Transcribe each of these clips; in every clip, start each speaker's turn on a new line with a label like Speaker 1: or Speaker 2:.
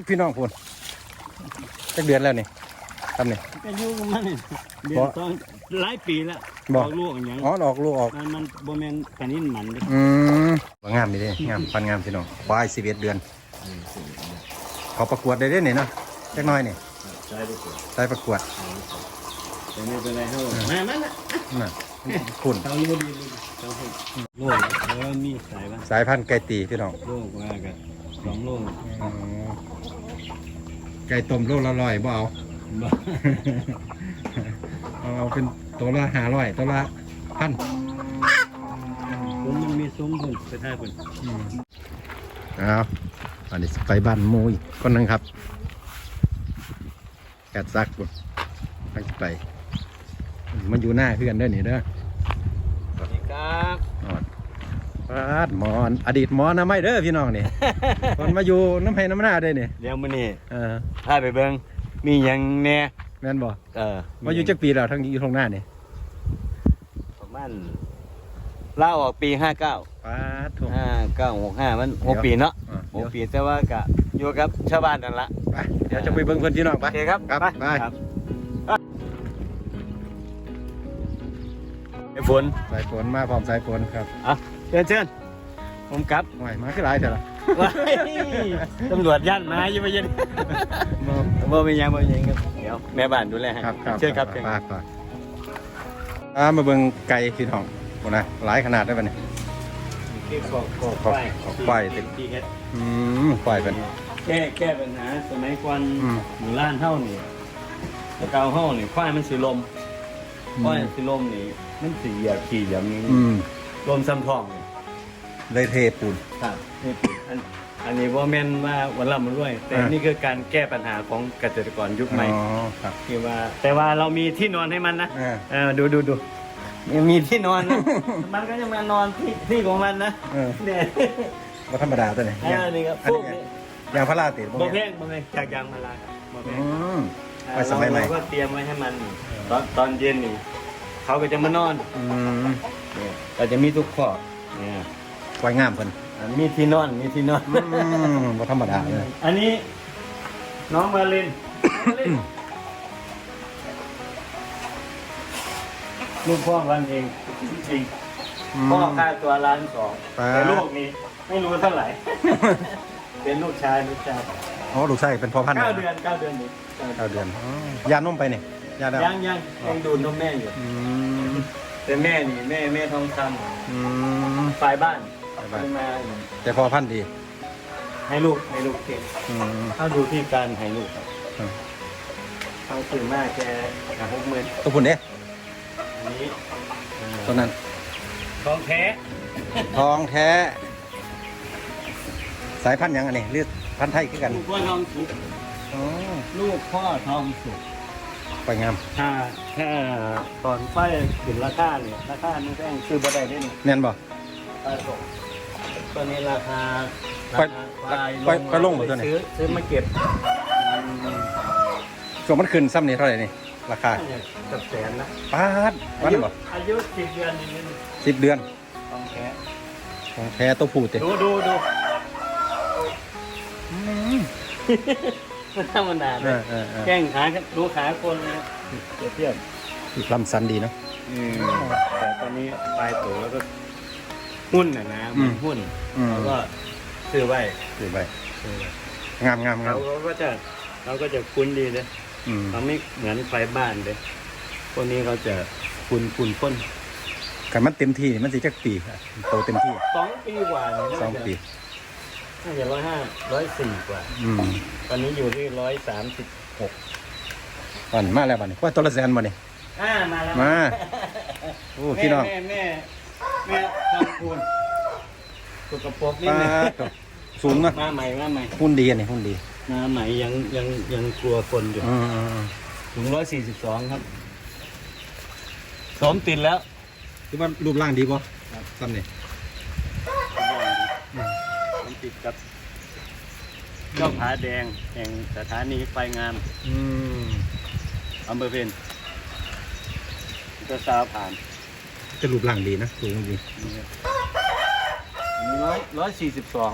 Speaker 1: ดพี่น้องคุณจักเดือนแล้วนี่ทำนี่
Speaker 2: ก็อยู่กับมันนี่เดือ
Speaker 1: บ่
Speaker 2: นสองหลายปีแล้ว
Speaker 1: บ่
Speaker 2: ออกลูกอย่าง
Speaker 1: อ๋อออกลูกออก
Speaker 2: มันมันบ่แม่นปานนี้มันเด้
Speaker 1: อืมว่างามดีเด้งามปันงามพี่น้องควายสิบเอ็ดเดือน เขาประกวดได้เด้นี่เนาะจักหน้อยนี่
Speaker 2: ใช่ลูก
Speaker 1: ใส่ประกวด
Speaker 2: แต่ไม่เป็นไรเฮามามันน่ะ
Speaker 1: น่ะคุณ
Speaker 2: เขาอยู่ดีๆเขาให้โลกแล้วมีสายบ้าง
Speaker 1: สายพันธุ์ไก่ตีพี่น้อง
Speaker 2: โลกว่ากันสองโลก
Speaker 1: อ๋อ ไก่ต้มโลละร้อยบ่เอา
Speaker 2: บ่
Speaker 1: เอาเป็นตัวละห้าร้อยตัวละพัน
Speaker 2: ผมมันมีซุ้มพุ่นไปท่าพุ่น
Speaker 1: เอาอันนี้สิไปบ้านหมูอีกคนหนึงครับแกดซักบุไปไป มันอยู่หน้าเพื่อนเด้อนี่เด้อ
Speaker 2: สวัสดีครับ
Speaker 1: ออด ปาดหมอนอดีตหมอนะไม่เด้อพี่น้องนี่ คนมาอยู่น้ำไผ่น้ำหน้าได้นี่
Speaker 2: เดี๋ยวมื้อนี้
Speaker 1: เออ
Speaker 2: พาไปเบิ่งมีหยังแหน่
Speaker 1: แม่นบ่
Speaker 2: เออ
Speaker 1: มาอยู่จักปีแล้วทั้งอยู่ตรงหน้านี่
Speaker 2: ประมาณลาออกปี 59
Speaker 1: ปาดถูก
Speaker 2: 5965มัน
Speaker 1: เดี๋ยว
Speaker 2: 6ปีเนาะ
Speaker 1: อะ
Speaker 2: หกปีแต่ว่าก็อยู่กับชาวบ้านนั่นละ
Speaker 1: ไปเดี๋ยวจะไปเบิ่งเพื่อนพี่น้องไป
Speaker 2: โอเคครับ
Speaker 1: ครับไป
Speaker 2: ครับ ไอ้ฝน
Speaker 1: สายฝนมาพร้อมสายฝนครับ
Speaker 2: อะ เชิญเชิญผมกลับ
Speaker 1: โอ้ยมาขึ้นหลายเถอะล่ะ
Speaker 2: ว้ายตำรวจยันมาอยู่ไปยันบ่เป็นหยังบ่เป็นหยังครับเดี๋ยวแม่บ้านดูแลให้
Speaker 1: ครับครับ
Speaker 2: เชิญครับเชิญ
Speaker 1: ปากปากอ่ามาเบิ่งไก่พี่น้องโอ้นะหลายขนาดได้ปะเนี่ย
Speaker 2: ที่ขอบขอบ
Speaker 1: ขอบ
Speaker 2: ไฟ
Speaker 1: ขอบไฟ
Speaker 2: ที่ที่เฮ็ด
Speaker 1: อืมปล่อยเป็น
Speaker 2: แก้แก้ปัญหาสมัยก่อน
Speaker 1: อืม
Speaker 2: หมู่ล้านเฮานี่แตะเกาเฮานี่ควายมันสิลมควายมันสิลมนี่มันสิเหยียบขี่เหยียบนี้
Speaker 1: อืม
Speaker 2: ลมซ้ำทองนี่
Speaker 1: เลยเทปูน
Speaker 2: ครับนี่อันอันนี้ว่าแม่นว่าวันละมันรวย แต่
Speaker 1: อ่านี่
Speaker 2: นี่คือการแก้ปัญหาของเกษตรกรยุคใหม่
Speaker 1: อ๋อครับ
Speaker 2: ที่ว่า แต่ว่าเรามีที่นอนให้มันนะ
Speaker 1: อ่า
Speaker 2: เออดูดูดูยังมีที่นอนนะ มันก็จะมานอนที่ที่ของมันนะ
Speaker 1: เออ
Speaker 2: เนี่ย
Speaker 1: บ่ธรรมดาตัวนี้
Speaker 2: เออนี่ครับ
Speaker 1: อัน
Speaker 2: พวก
Speaker 1: นี้
Speaker 2: นี้
Speaker 1: ยางพาราติดบ่
Speaker 2: บ่แพ
Speaker 1: แม่น
Speaker 2: งบ่แพงจากยางพาราครับบ่แพ
Speaker 1: อื
Speaker 2: ง
Speaker 1: มไปสมัยใหม่
Speaker 2: เราก็เตรียมไว้ให้มันตอนตอนเย็นนี่เขาก็จะมานอน
Speaker 1: อืม
Speaker 2: เนี่ยเราจะมีทุกข้อเนี่ย
Speaker 1: ไว้งามเพิ่น
Speaker 2: อ่ามีที่นอนมีที่นอน
Speaker 1: อืมบ่ธรรมดาเลย
Speaker 2: อันนี้น้องมาลินมาลินลูกพ่อวันเองจริงๆพ่อค่าตัวล้านสองแต่ลูกนี่ไม่รู้เท่าไหร่ เป็นลูกชายลูกชาย
Speaker 1: อ๋อลูกชายเป็นพ่อพันธุ์
Speaker 2: เก้าเดือนเก้าเดือนนี่
Speaker 1: เก้าเดือนอ๋อยานมไปนี่ยาดาว
Speaker 2: ยังยังยังดูดนมแม่อยู่
Speaker 1: อืม
Speaker 2: แต่แม่นี่แม่แม่ทองค
Speaker 1: อืมำ
Speaker 2: ฝ่ายบ้าน
Speaker 1: ฝ่ายบ้าน
Speaker 2: มา
Speaker 1: แต่พ่อพันธุ์ดี
Speaker 2: ให้ลูกให้ลูกเก่ง
Speaker 1: อืม
Speaker 2: ถ้าดูที่การให้ลูกครับ
Speaker 1: อืม
Speaker 2: เขาตื่นมากแกหาหกหมื่น
Speaker 1: ตัวคุณเด้
Speaker 2: อันนี้
Speaker 1: ตัวนั้น
Speaker 2: ของแท้
Speaker 1: ทองแท้ สายพันธุ์หยังอันนี้หรือพันธุ์ไทยคือกัน
Speaker 2: ลูกพ่อทองสุก
Speaker 1: อ๋อ
Speaker 2: ลูกพ่อทองสุก
Speaker 1: ไปงาม
Speaker 2: ถ้าถ้าตอนไฟขึ้นราคาเนี่ยราคามันแพงซื้อบ่ได้ด้วยนี่
Speaker 1: แน่นบ่
Speaker 2: ปลาสด ตัวนี้ราคา
Speaker 1: ไป
Speaker 2: ราคา
Speaker 1: ไปไปลงหมดตัวไหน
Speaker 2: ซื้อซื้อมาเก็บ
Speaker 1: ช่วงมันขึ้นซ้ำนี่เท่าไหร่นี่ราคา
Speaker 2: เนี่ยเกับแสนนะ
Speaker 1: ปาดวันบ่
Speaker 2: อายุสิบเดือนนี่
Speaker 1: สิบเดือน
Speaker 2: ต้องแค่
Speaker 1: ของแท้ตัวผู้เต็
Speaker 2: ดูดูดูมันธรรมดา
Speaker 1: เอ
Speaker 2: เลย
Speaker 1: อเออเออ
Speaker 2: แข้งขาดูขาคนเลยนะเปรียบเทียบ
Speaker 1: ลำสันดีเนาะ
Speaker 2: แต่ตอนนี้ปลายตัวแล้วก็ หุ้นน่ะนะ
Speaker 1: อืม
Speaker 2: หุ้น
Speaker 1: อืม
Speaker 2: แล้วก็ซื้อไว้
Speaker 1: ดูไป
Speaker 2: ซื้อไว้
Speaker 1: งามงามงา
Speaker 2: เขา
Speaker 1: ม
Speaker 2: เขาก็จะเขาก็จะคุ้นดีเลย
Speaker 1: อืม
Speaker 2: เขาไม่เหมือนไฟบ้านเลยพวกนี้เขาจะคุ้นคุ้นพ้น
Speaker 1: กันมันเต็มที่มันสิจักปีครับโตเต็มที่
Speaker 2: สองปีกว่าเนี่ยน่า
Speaker 1: สอง
Speaker 2: จะ
Speaker 1: ปี
Speaker 2: น่าจะร้อยห้าร้อยสี่กว่า
Speaker 1: อืม
Speaker 2: ตอนนี้อยู่ที่ร้อยสามสิบหก
Speaker 1: วันมาแล้วบัดนี้ว่าตัวละแสนบ่นี่
Speaker 2: อ่ามาแล้ว
Speaker 1: มาโอ้พี่น้อง
Speaker 2: แม่แม่แม่ทำคูณสุกปรกนิด
Speaker 1: ปา
Speaker 2: นึง
Speaker 1: ดตัวสูงเนาะ
Speaker 2: มาใหม่มาใหม่
Speaker 1: หุ่นดีอันนี้หุ่นดี
Speaker 2: มาใหม่ยังยังยังกลัวคนอยู่
Speaker 1: อืมอืมอืม
Speaker 2: ถึงร้อยสี่สิบสองครับสมติดแล้ว
Speaker 1: คิดว่ารูปร่างดีป่ะซ้ำนี่
Speaker 2: มันติดกับเจ้าผาแดงแห่งสถานีไฟงาม
Speaker 1: อืม
Speaker 2: อำเภอเพนจะสาวผ่าน
Speaker 1: จะรูปร่างดีนะสูงดี
Speaker 2: ร้อยร้อยสี่สิบสอง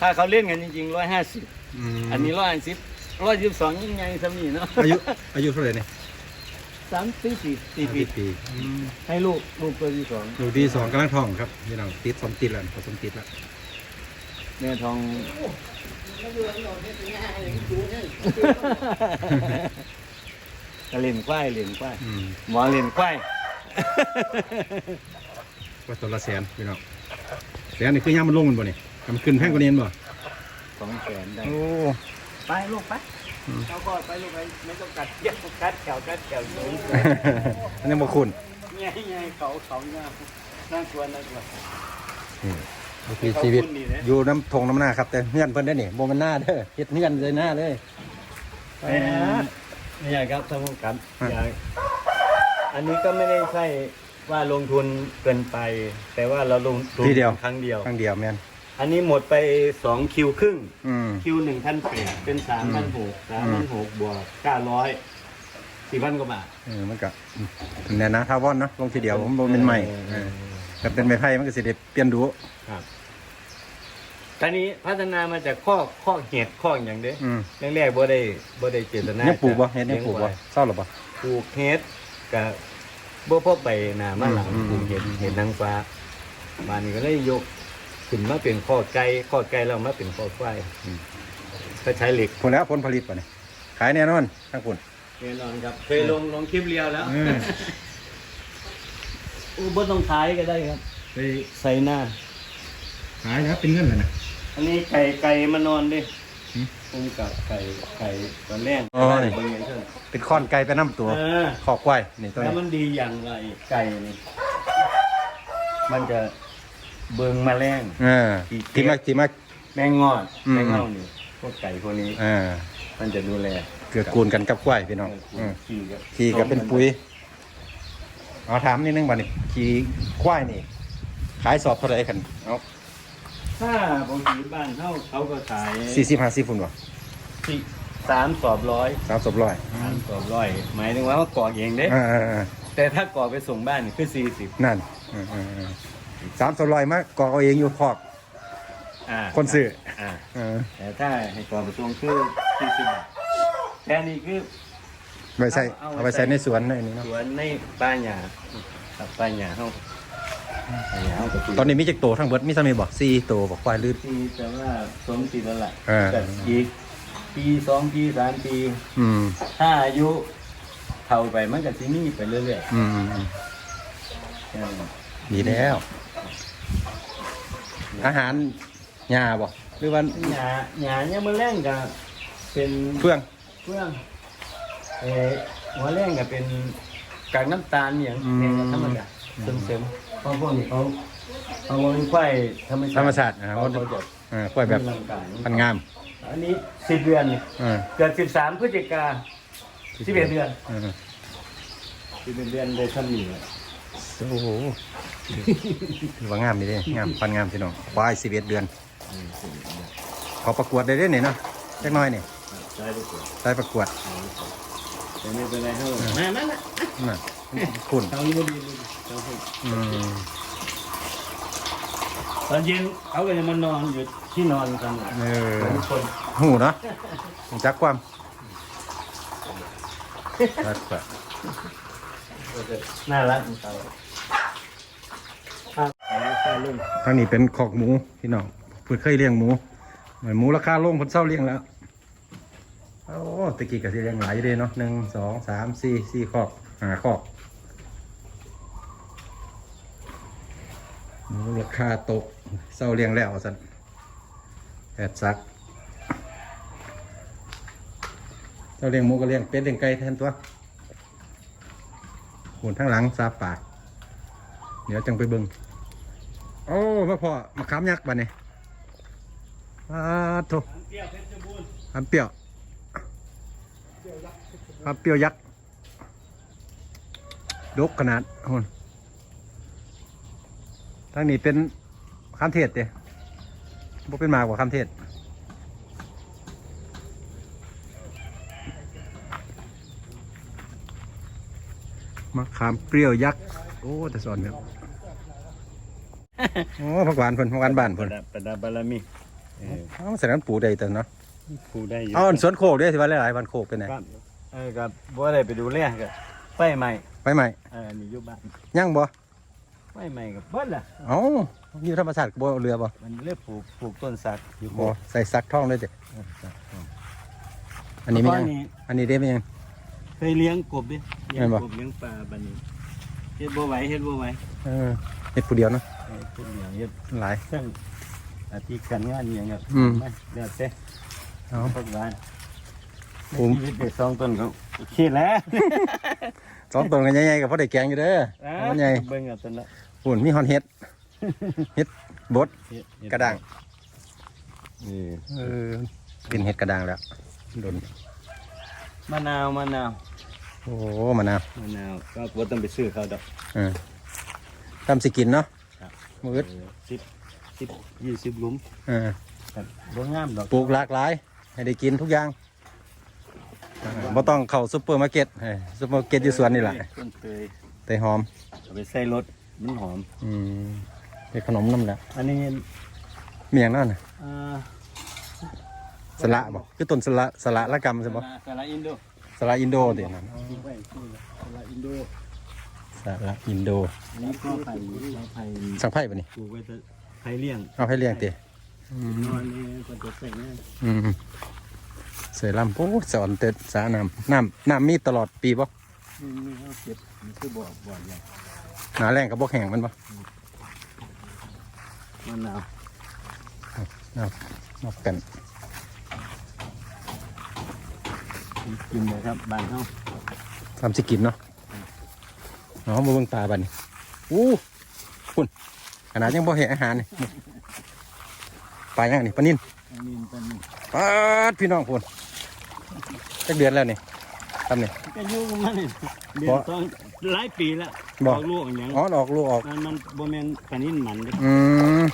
Speaker 2: ถ้าเขาเล่นกันจริงๆร้อยห้าสิบอันนี้ร้อยสิบร้อยสิบสองยังไงสมีเนาะ
Speaker 1: อายุอายุเท่าไหร่เนี่ย
Speaker 2: สามสี่สี่สี่ปี
Speaker 1: ปี
Speaker 2: ให้ลูกลูกตัวที่สอง
Speaker 1: ลูกที่สองกำลังท้องครับพี่น้องติดสองติดแล้วผสมติดแล้ว
Speaker 2: แม่ทองกระเล่นควายเล่นควาย
Speaker 1: อืม
Speaker 2: หมอเล่นควาย
Speaker 1: ว่าตัวละแสนพี่น้องแสนนี่คือย่ามันลงมันบ่เนี่ยมันขึ้นแพงกว่านี้บ่
Speaker 2: สองแสนได้
Speaker 1: โอ้
Speaker 2: ไปลูกไป
Speaker 1: อืม
Speaker 2: เขาก็ไปลูกไปไม่ต้องกัดเย็บกัดแขวกัดแขวสูง
Speaker 1: อันนี้บ่คุณ
Speaker 2: เงี้ยเงี้ยเขาเขาเนี่ยน่ากลัวน่ากลัว
Speaker 1: นี่วิถีชีวิต
Speaker 2: ขอบคุณดีนะ
Speaker 1: อยู่น้ำทงน้ำหน้าครับ แต่เฮือนเพิ่นได้นี่บ่มันหน้าเด้อเฮ็ดเฮือนเลยหน้าเลย
Speaker 2: แหมนี่ใหญ่ครับท่านผู้กับ
Speaker 1: อะ
Speaker 2: ใหญ่ อันนี้ก็ไม่ได้ใช่ว่าลงทุนเกินไป แต่ว่าเราลงทุน
Speaker 1: ทีเดียว
Speaker 2: ครั้งเดียว
Speaker 1: ครั้งเดียวแม่น
Speaker 2: อันนี้หมดไปสองคิวครึ่ง
Speaker 1: อืม
Speaker 2: คิวหนึ่งพันแปดเป็นสามพันหกสามพันหกบวกเก้าร้อยสี่พันกว่าบาท
Speaker 1: เออมันก็แน่นะทาวอนเนาะลงทีเดียวผมบ่เป็นใหม่เออถ้าเป็นไม้ไผ่มันก็สิได้เปลี่ยนดู
Speaker 2: ครับตอนนี้พัฒนามาจากข้อข้อเห็ดข้ออย่างเด้
Speaker 1: อืม
Speaker 2: แรกๆบ่ได้บ่ได้เจตนา
Speaker 1: ยังปลูกบ่เฮ็ดยัง
Speaker 2: ลี้
Speaker 1: ปลูกบ่
Speaker 2: ไว้
Speaker 1: เศร้าหรอบ่
Speaker 2: ปลูกเห็ด กับบ่พอไปหนามาหลัง
Speaker 1: อืม
Speaker 2: ปลูกเห็ดเห็ดนางฟ้ามานี่ก็เลยยกขึ้นมาเป็นข้อไก่ข้อไก่แล้วมาเป็นข้อควายก็ใช้เหล็ก
Speaker 1: ผลแล้วผลผลิตป่ะเนี่ยขายแน่นอนทั้งคุณ
Speaker 2: แน่นอนครับ เคยลงลงคลิปเรียวแล้ว
Speaker 1: อืม
Speaker 2: อู้บ่ต้องขายก็ได้ครับไปใส่หน้า
Speaker 1: ขายแล้วเป็นเงินเลยนะ
Speaker 2: อันนี้ไก่ไก่มานอนดิ
Speaker 1: หืม
Speaker 2: ผมกับไก่ไก่ตอนแรก
Speaker 1: อ๋อนี่
Speaker 2: เบิ่งอย่างเช่น
Speaker 1: เป็นค้อนไก่ไปน้ำตัว
Speaker 2: เออ
Speaker 1: ขอบควายนี่ตัว
Speaker 2: แล้ว
Speaker 1: นี้
Speaker 2: มันดีอย่างไรไก่นี่มันจะเบิงแมาแรง
Speaker 1: เออที่มาที่มา
Speaker 2: แมงงอด
Speaker 1: อืม
Speaker 2: แมงเง่านี่พวกไก่พวกนี้
Speaker 1: เออ
Speaker 2: มันจะดูแล
Speaker 1: เกือกูลกันกับควายพี่น้อง
Speaker 2: เอ
Speaker 1: อื
Speaker 2: อ
Speaker 1: ม
Speaker 2: ขี้ก็
Speaker 1: ขี่ก็เป็นปุ๋ยเอาถามนิดนึงบ่นี่ขี่ควายนี่ ขายสอบเท่าไหร่กันเอา
Speaker 2: ถ้าบางทีบ้านเขาเขาก็ขาย
Speaker 1: สี่สิบห้าสิบพุ่นบ่
Speaker 2: ที่สามสอบร้อย
Speaker 1: สามสอบร้อย
Speaker 2: สามสอบร้อย หมายถึงว่าเขากรอกเองเด้
Speaker 1: อ่าอ่าอ่า
Speaker 2: แต่ถ้ากรอกไปส่งบ้านนี่คือสี่สิบ
Speaker 1: นั่นอ่าอ่าอ่าสามสอบร้อยมากกอกเอาเองอยู่คอก
Speaker 2: อ่า
Speaker 1: คนซื้อ
Speaker 2: อ่า
Speaker 1: เออ
Speaker 2: แต่ถ้าให้กรอกไปส่งคือสี่สิบบาทแต่อันนี่คือ
Speaker 1: ไปใส่
Speaker 2: เอา
Speaker 1: เอา
Speaker 2: ไป
Speaker 1: ไป
Speaker 2: ใส่
Speaker 1: ใส่ในสวนในนี้เนาะ
Speaker 2: สวนในป้าหยาครับป้าหยาเขา
Speaker 1: ตอนนี้มีจักโตทั้งเบิดมีสามีบอกสี่โตบอกควายลืด
Speaker 2: ที่แต่ว่าสมติดแล้วล่ะ
Speaker 1: เออ
Speaker 2: แต่อีกปีสองปีสามปี
Speaker 1: อืม
Speaker 2: ถ้าอายุเท่าไปมันก็สิมีไปเรื่อย
Speaker 1: อืมอืมอืม
Speaker 2: ๆอืม
Speaker 1: ดีแล้ว อาหารหญ้าบ่หรือว่า
Speaker 2: หยาหยาเนี่ยมันแรงกับเป็น
Speaker 1: เฟื่อง
Speaker 2: เฟื่องเออหัวแรงกับเป็นกากน้ำตาลอย่าง
Speaker 1: อืม
Speaker 2: เนี่ยธรรมดาเสริมๆ เพราะพวกนี้เขาเขาเป็นควายธรรมชาติ
Speaker 1: ธรรมชาตินะ
Speaker 2: เขา
Speaker 1: เขา
Speaker 2: เขาจะ
Speaker 1: เออควายแบบ
Speaker 2: มีร่างกาย
Speaker 1: พันงาม
Speaker 2: อันนี้สิบเดือนนี่
Speaker 1: เออ
Speaker 2: เกิดสิบสามพฤศจิกาสิบเอ็ดเดือน
Speaker 1: เออ
Speaker 2: สิบเอ็ดเดือนได้ชั้นนี้
Speaker 1: โอ้โหถือว่างามดีเด้งามพันงามพี่น้องควายสิบเอ็ดเดือนขอประกวดได้เด้เนี่ยเนาะเล็กน้อยนี่
Speaker 2: ใช่ทุกคน
Speaker 1: ได้ประกวด
Speaker 2: แต่ไม่เป็นไรเท่ามามามา
Speaker 1: น่ะ คุณ
Speaker 2: เท่านี้ไม่ดีไม่ดีเท่านี้
Speaker 1: อืม
Speaker 2: ตอนเย็นเขาก็จะมานอนอยู่ที่นอนกันน่ะ
Speaker 1: เออ
Speaker 2: ทุกคน
Speaker 1: หูเนาะรู้จักความรักกว่า
Speaker 2: ก็จะน่ารักของเขาครับอันนี้ค่าลุ่ม
Speaker 1: ทางนี้เป็นขอกหมูพี่น้องเพื่อเคยเลี้ยงหมูเหมือนหมูราคาลงคนเศร้าเลี้ยงแล้วโอ้ตะกี้ก็สิเลี้ยงหลายอยู่เด้เนาะหนึ่งสองสามสี่สี่ขอกห้าขอกหมู ราคาตกเศร้าเลี้ยงแล้วสันแปดซักเจ้าเลี้ยงหมูก็เลี้ยงเป็ดเลี้ยงไก่แทนตัวหุ่นทั้งหลังซาปาก เดี๋ยวจังไปเบิงโอ้มาพอมาขามยักษ์บ้านนี่อาโถ
Speaker 2: เปรี้ยวเพชรบูรณ์
Speaker 1: ขามเปียวขามเปียวยักษ์ดกขนาดหุ่นางนี้เป็นขามเทศเด้บ่เป็นหมากกว่าขามเทศมะขามเปรี้ยวยักษ์ โอ้แต่สอนครับโอ้ผักหวานเพิ่นผักหวานบ้าน
Speaker 2: ป
Speaker 1: เพิ่น
Speaker 2: ระดับประดับบารมีเออ
Speaker 1: เอ้าแสดงว่าปลูกได้แต่เนาะ
Speaker 2: ปลูกได้อยู่
Speaker 1: เอาอันสวนโคกด้วยสิว่าหลายๆวันโคกเป็นไง
Speaker 2: ครับเออครับบ่ได้ไปดูแลกับไฟใหม่
Speaker 1: ไปใหม่
Speaker 2: เออนี่อยู่บ้าน
Speaker 1: ยังบ่
Speaker 2: ไฟใหม่กับเบิ้ลล่ะ
Speaker 1: เอ้าอยู่ธรรมชาติบ่เอาเรือบ่
Speaker 2: มันเลือกปลูกปลูกต้นสักอยู่
Speaker 1: บ่ใส่ซักท่องเลยเด้
Speaker 2: เออสักครับ
Speaker 1: อันนี้ไม่ยัง
Speaker 2: เมื่อก่
Speaker 1: อันนี้ได้ไม่ยัง
Speaker 2: เคยเลี้ยงกบดิเลี้ย
Speaker 1: แม่
Speaker 2: ง
Speaker 1: นบ่
Speaker 2: กบเลี้ยงปลาบัดนี้เฮ็ดบ่ไหวเฮ็ดบ่ไหว
Speaker 1: เออเฮ็ดผู้เดียวเนาะ
Speaker 2: เออทุกอย่างเฮ็ด
Speaker 1: หลาย
Speaker 2: เรื่องอาทิตย์การงานอหย่างเงี้ย
Speaker 1: อืม
Speaker 2: ไม่เดี๋ยวเต้
Speaker 1: เอา
Speaker 2: พักบ้าน
Speaker 1: ผม
Speaker 2: ชีวิตเด็กสองต้นก็โอเคแล้ว
Speaker 1: สองตัวกันใหญ่ๆกับพ่อได้แกงอยู่เด้อมันใหญ่
Speaker 2: เบิ่งเอาต้นละ
Speaker 1: หุ่นมีฮอนเฮ็ด เฮ็ดบด
Speaker 2: เฮ็ดเฮ็
Speaker 1: กระด้าง
Speaker 2: นี่
Speaker 1: เออเป็นเฮ็ดกระด้างแล้วโดน
Speaker 2: มะนาวมะนาว
Speaker 1: โอ้มะนาว
Speaker 2: มะนาวก็บ่ต้องไปซื้อเขาดอก
Speaker 1: เออทำสิกินเนาะ
Speaker 2: ครับ
Speaker 1: มืด
Speaker 2: สิบสิบยี่สิบหลุม
Speaker 1: เออ
Speaker 2: ครับบ่งามดอก
Speaker 1: ปลูกหลากหลาย ให้ได้กินทุกอย่างเออบ่ต้องเข้าซุปเปอร์มาร์เก็ตเออซุปเปอร์มาร์เก็ตอยู่สวนนี่แหละ
Speaker 2: ต้นเตย
Speaker 1: แต่หอม
Speaker 2: เอาไปใส่รถ มันหอม
Speaker 1: อืมเป็นขนมน้ำแหล้ว
Speaker 2: อันนี้
Speaker 1: เมียงนั่นน่ะ
Speaker 2: อ่า
Speaker 1: สละบ่คือต้นสละสละละกรรมใช่บ่
Speaker 2: สาระอินโด
Speaker 1: สละอินโดตินั่น
Speaker 2: ปลูกไว้ชื่อสาระอินโด
Speaker 1: สละอินโด
Speaker 2: อันนี้ก็ไผ่ไผ่
Speaker 1: สังไพ่บ่นี่
Speaker 2: ปลูกไว้แต่ไผ่เลี้ยง
Speaker 1: เอาให้เลี้ยงติอืม
Speaker 2: นอนนี่ก็จะใส่ง่าย
Speaker 1: อืมเสือลำโอ้สอนเต็ดสาน้ำน้ำน้ำมีตลอดปีบ่
Speaker 2: นี่นี่เขาเก็บนี่คือบ่อบ่อใหญ่
Speaker 1: หนาแรงกับบ่แห้งมันบ่
Speaker 2: มะนาว
Speaker 1: เอานอกกัน
Speaker 2: กินเลยครับบ้านเฮา
Speaker 1: ทำสิกินเนาะเนาะมาเบิ่งปลาบัดนี้อู้คุณขนาดยังบ่เห็นอาหารนี่ปลายังนี่ปลานิ่น
Speaker 2: อันนี้เป็น
Speaker 1: ปลาดพี่น้องคุณจักเดือนแล้วนี่ ทำนี่
Speaker 2: ก็อยู่กับมันนี่เดือ
Speaker 1: บ่
Speaker 2: นต้องหลายปีแล้ว
Speaker 1: บ่
Speaker 2: ออกลูกอย่าง
Speaker 1: อ๋อออกลูกออก
Speaker 2: มันมันบ่แม่นปลานิ่นมันเด้
Speaker 1: อืม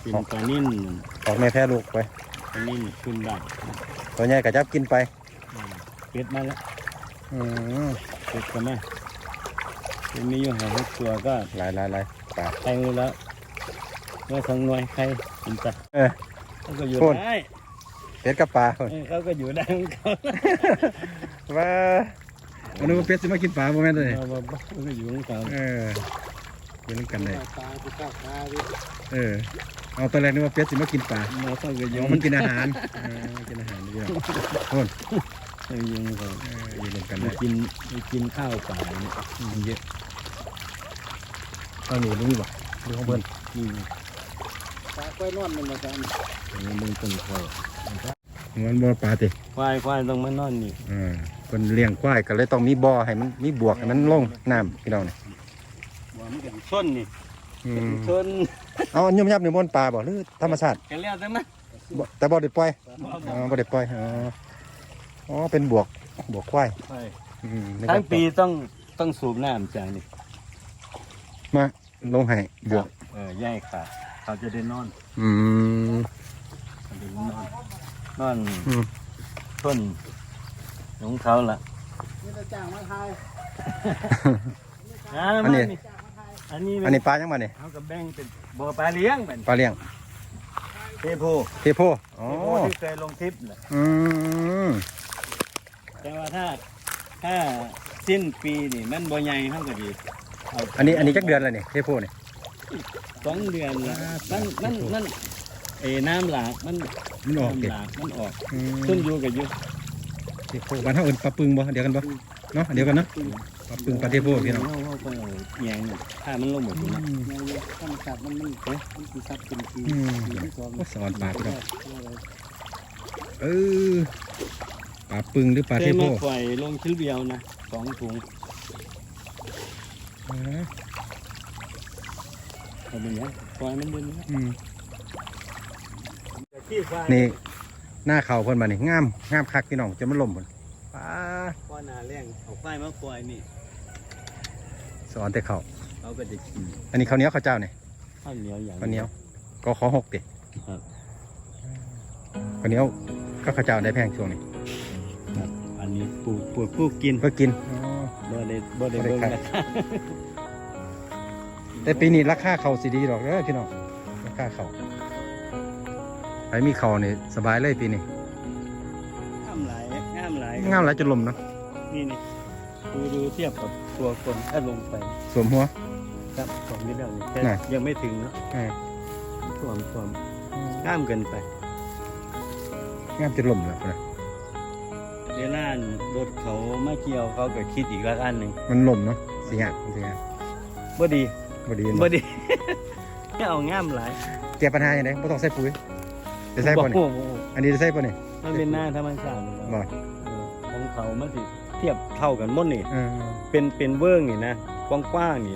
Speaker 2: เป็นปลานิ่น
Speaker 1: ออกแม่แพ้ลูกไป
Speaker 2: ปลานิ่นขึ้นบ้าน
Speaker 1: ตัวใหญ่ก็จับกินไป
Speaker 2: เป็ดมาแล้ว
Speaker 1: อืม
Speaker 2: เป็ดก็มาเป็นมีอยู่หาหกตัวก็
Speaker 1: หลายหลายหลายปลา
Speaker 2: ไข่แล้วว่าสองหน่วยไข่กินไป
Speaker 1: เออ
Speaker 2: เขาก็อยู่
Speaker 1: โคตร
Speaker 2: ได้
Speaker 1: เป็ดกับปลาพุ่น
Speaker 2: เออเขาก็อยู่ได้ของเขา
Speaker 1: ว่าวันนี้เป็ดสิมากินปลาบ่แม่นเลย
Speaker 2: เอามาบ้าเขาก็อยู่ของเขา
Speaker 1: เออเป็นเรื่องกันเลย
Speaker 2: ปลาที่ก้าวขาดิ
Speaker 1: เออเอาตอนแรกนึกว่าเป็ดสิมากินปลา
Speaker 2: มาเขาก็อ
Speaker 1: อ๋
Speaker 2: ยู่
Speaker 1: อมันกินอาหารเออมันกินอาหารดีกว่าโน่น
Speaker 2: เขาอยู่ของเขา
Speaker 1: เอออยู่รวมกัน
Speaker 2: ไป
Speaker 1: เลย
Speaker 2: กินไปกินข้าวป่าเนี่ย
Speaker 1: มันเยอะเอาหนูรู้บ่ดูของเบิ้น
Speaker 2: นี่ปลากล้วยนอนมันมากันนี่มึงต้นเขา
Speaker 1: มันบ่ปลาติ
Speaker 2: ควายควายต้องมานอนนี่
Speaker 1: เออเพิ่นเลี้ยงควายก็เลยต้องมีบ่อให้มันมีบวกให้มันลงน้ำพี่น้องนี่
Speaker 2: ว่ามันก็สิชนนี่
Speaker 1: อืม
Speaker 2: ชน
Speaker 1: เอาอันยุ่มยับในบนปลาบ่หรือธรรมชาติ
Speaker 2: กันแล้วจังนะ
Speaker 1: บ่แต่บ่ได้ปล่อยอ๋อบ่ได้ปล่อยอ๋ออ๋อเป็นบวกบวกควาย
Speaker 2: ใช่
Speaker 1: อืมนึก
Speaker 2: ทั้
Speaker 1: ว่าง
Speaker 2: ปีต้องต้องสูบน้ำจากนี่
Speaker 1: มาลงให้บวก
Speaker 2: เออย่ายขาดเขาจะได้นอน
Speaker 1: อืม
Speaker 2: เขาจะได้นอน นอน
Speaker 1: อืม
Speaker 2: ต้นของเขาล่ะ
Speaker 3: นี่จะจ้างมาไทย
Speaker 2: อ่า
Speaker 1: อันนี้
Speaker 2: มาอันนี้
Speaker 1: อันนี้ปลายังมาเนี่ย
Speaker 2: เขากับแบ่งเป็นบ่อปลาเลี้ยงเป็น
Speaker 1: ปลาเลี้ยง
Speaker 2: เทโพ
Speaker 1: เทโพอ๋อ
Speaker 2: เทโพที่เคยลงทริปน่ะ
Speaker 1: อืม
Speaker 2: แต่ว่าถ้าถ้าสิ้นปีนี่มันบ่ใหญ่เท่ากับดีเา
Speaker 1: อันนี้อันนี้จักเดือนแล้วนี่เทโพนี่
Speaker 2: สองเดือนละมันมันมัน เอ้น้ำหลากมัน
Speaker 1: มันออกเด็
Speaker 2: น้ำหลากมันออก
Speaker 1: อืม
Speaker 2: ขึ้นอยู่กับอยู่
Speaker 1: เทโพบ้านเฮาเอิ้นปลาปึงบ่เดียวกันบ่เนาะเดียวกันเนาะปลาปึงปลาเทโพพี่น้อง
Speaker 2: เฮาเฮาก็เอาแยงถ้ามันลงหมดอยู่นะ
Speaker 3: ในธรรมชาติมันมันเอ๊ะมันคือสัตว์เป็นปี
Speaker 1: อืม
Speaker 3: ปีที่สอง
Speaker 1: โอ้สอนปลาพี่น้องเออปลาปึงหรือปลา
Speaker 2: เค
Speaker 1: เท
Speaker 2: ย
Speaker 1: โพ
Speaker 2: มาปล่อยลงชิ้นเดียวนะสองถุง
Speaker 1: อ๋อ
Speaker 2: เอาเป็นไงปล่อยมันเดินนะ
Speaker 1: อืม
Speaker 2: ที่ควาย
Speaker 1: นี่หน้าเขาเพิ่นมานี่งามงามคักพี่น้องจะมันล่มพุ่นปลา
Speaker 2: พ่อนาเลี้ยงเอาควายมาปล่อยนี่
Speaker 1: สอนแต่เขา
Speaker 2: เขาก็จะกิน
Speaker 1: อันนี้ข้าวเหนียวข้าวเจ้านี่
Speaker 2: ข้าวเหนียวอย่าง
Speaker 1: ข้าวเหนียวก็ขอหกติ
Speaker 2: ครับ
Speaker 1: ข้าวเหนียวก็ข้าวเจ้าได้แพงช่วงนี้
Speaker 2: ครับอันนี้ปลูกปลูกปลูกกิน
Speaker 1: เพื่อกิน
Speaker 2: บ่ได้บ่ได้
Speaker 1: บ่ได้
Speaker 2: เบิ่ง
Speaker 1: ขาย
Speaker 2: ราคา
Speaker 1: แต่ปีนี้ราคาเขาวสิดีดอกเด้อพี่น้องราคาเขาว ไปมีเขานี่สบายเลยปีนี้
Speaker 2: งามหลายงามหลาย
Speaker 1: งามหลายจนลมเนาะ
Speaker 2: นี่นี่ดูดูเทียบกับตัวคนถ้าลงไป
Speaker 1: สวมหัว
Speaker 2: ครับของนี่เรื่องนี้แค่
Speaker 1: น่ะ
Speaker 2: ยังไม่ถึงเนาะ
Speaker 1: เออ
Speaker 2: ท่วมท่วมงามเกินไป
Speaker 1: งามจนลมแล้วนะ
Speaker 2: เวลารถเขามาเกี่ยวเขาก็คิดอีกละอันหนึ่ง
Speaker 1: มันลมเนาะสิงะสิงะ
Speaker 2: บ่ดี
Speaker 1: บ่ดีเนาะ
Speaker 2: บ่ดีไม่เอางามหลาย
Speaker 1: แก้ปัญหาอย่างไรบ่ต้องใส่ปุ๋ย จะใส่ป่ะนี่
Speaker 2: โอ้โห
Speaker 1: อันนี้จะใส่ป่ะนี่
Speaker 2: มันเป็นหน้าธรรมชาติอยู่แล้ว
Speaker 1: บ่
Speaker 2: เออของเขามันสิเทียบเท่ากันหมดนี่
Speaker 1: เออ
Speaker 2: เป็นเป็นเวิ้งนี่นะกว้างๆนี่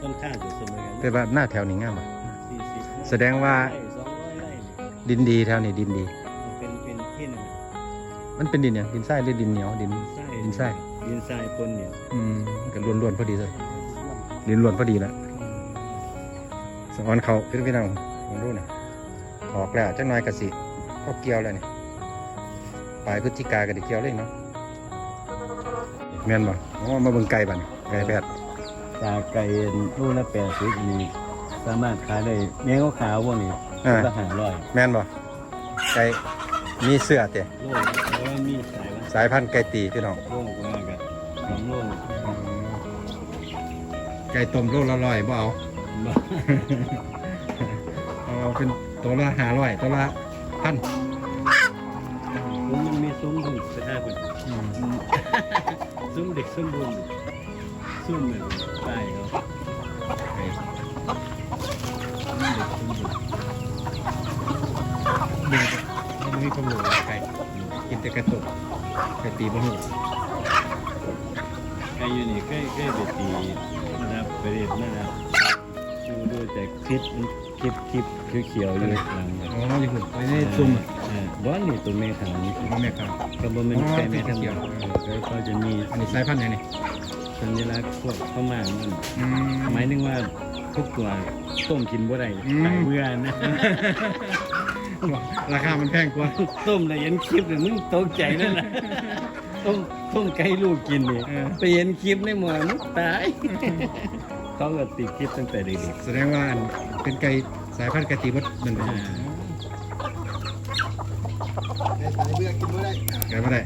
Speaker 2: ค่อนข้างจะเสมอกัน
Speaker 1: แต่ว่าหน้าแถวนี้งามอะ
Speaker 2: สี่สิบ
Speaker 1: แสดงว่า
Speaker 2: ไร่สองร้อยไร่นี่
Speaker 1: ดินดีแถวนี้ดินดี
Speaker 2: มันเป็นเป็นที่นั่นน่ะ
Speaker 1: มันเป็นดินเนี่ยดินทรายหรือดินเหนียวดิน
Speaker 2: ทราย
Speaker 1: ดินทราย
Speaker 2: ดินทรายปนเนี่ย
Speaker 1: อืมก็ล้วนๆพอดีเลยดินล้วนพอดีแล้วสะออนเขาเป็นพี่น้องผมรู้นะ ออกแล้วจังน้อยกะสิก็เกี่ยวแล้วนี่ปลายพฤศจิกาก็ได้เกี่ยวเลยเนาะแม่นบ่อ๋อมาเบิ่งไก่บัดนไก่แพทย์
Speaker 2: จากไก่ลูกละแปดสิบนี่สามารถขายได้เมียเขาขาวพวกนี้
Speaker 1: อ่า
Speaker 2: ละห้าร้อย
Speaker 1: แม่นบ่ไก่มีเสื้อเตะ
Speaker 2: โลกแล้วมีสายว่า
Speaker 1: สายพันธุ์ไก่ตีพี่น้อง
Speaker 2: โลกว่ากันสองโลก
Speaker 1: ไก่ต้มโลละร้อยบ่เอา
Speaker 2: บ่
Speaker 1: เอาเป็น ตัวละห้าร้อยตัวละพัน
Speaker 2: มันมีซุ้มถึงสักห้าคนซุ้มเด็กซุ้มบุญซุ้มเหมือนใต้เขาเด็กซุ้มบุญ
Speaker 1: มันมีความรู้ไก่กินแต่กระตุกไก่ตีบ่หู
Speaker 2: ไอ้อยู่นี่เคยเคยไปตีนะครับไปเรียนนะครับดูดูแต่คลิป คลิปคลิปเขียวๆอยู่หลังเนี่ย
Speaker 1: อ๋ออยู่หุ่นไปในซุ่ม
Speaker 2: เออบ้านนี่ตัวแม่ขาวนี่
Speaker 1: อ๋อแม่ครับ
Speaker 2: กระบอกมันแค่แม่ทำ
Speaker 1: เขี
Speaker 2: เดี
Speaker 1: ย
Speaker 2: ยววแล้วเขาจะมี
Speaker 1: อันนี้สายพันธุ์ไหนนี่
Speaker 2: สัญลักษณ์พวกข้าวหมากนั่น
Speaker 1: อืม
Speaker 2: หมายถึงว่าทุกตัวต้มกินบ่ได้
Speaker 1: อืม
Speaker 2: ขายเบื่อนะ
Speaker 1: ราคามันแพงกว่า
Speaker 2: ต้มแล้วเห็นคลิปเลยมึงตกใจนั่นนะต้มต้มไก่ลูกกินนี่
Speaker 1: เออ
Speaker 2: ไปเห็นคลิปในหมอมึงตายเขาก็ติดคลิปตั้งแต่เด็ก
Speaker 1: แสดงว่าอันเป็นไก่ สายพันธุ์ไก่ตีบดมัน
Speaker 2: ๆ
Speaker 1: เป็น
Speaker 2: อ่า
Speaker 3: ไอ้สายเบื่อกินไม่ได้
Speaker 1: ไก่ไม่ได้